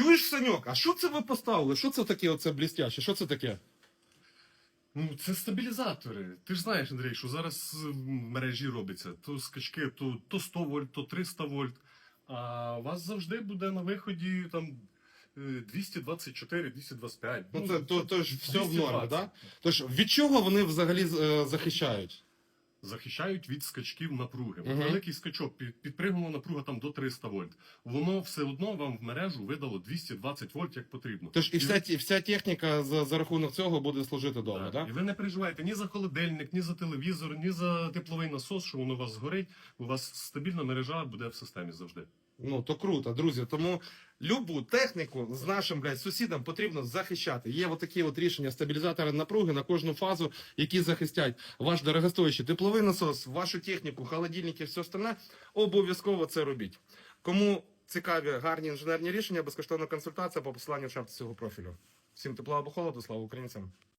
Чуєш, Саньок, а що це ви поставили? Що це таке оце блістяще? Що це таке? Ну, це стабілізатори. Ти ж знаєш, Андрій, що зараз в мережі робиться то скачки, то, то 100 вольт, то 300 вольт. А у вас завжди буде на виході там е, 224, 225. Ну, це то, то ж все в нормі, 220. да? Тож від чого вони взагалі е, захищають? Захищають від скачків напруги. Мгм. Великий скачок, під, підпригнула напруга там до 300 вольт. Воно все одно вам в мережу видало 220 вольт як потрібно. Тож і вся, ті- вся техніка за, за рахунок цього буде служити довго, Так. так? І ви не переживаєте ні за холодильник, ні за телевізор, ні за тепловий насос, що воно у вас згорить. У вас стабільна мережа буде в системі завжди. Ну то круто, друзі. Тому любу техніку з нашим блядь, сусідом потрібно захищати. Є отакі от рішення стабілізатори напруги на кожну фазу, які захистять ваш дорогостоящий тепловий насос, вашу техніку, холодильники, все остальне. Обов'язково це робіть. Кому цікаві гарні інженерні рішення, безкоштовна консультація по посиланню в шапці цього профілю. Всім тепла або холоду, слава українцям!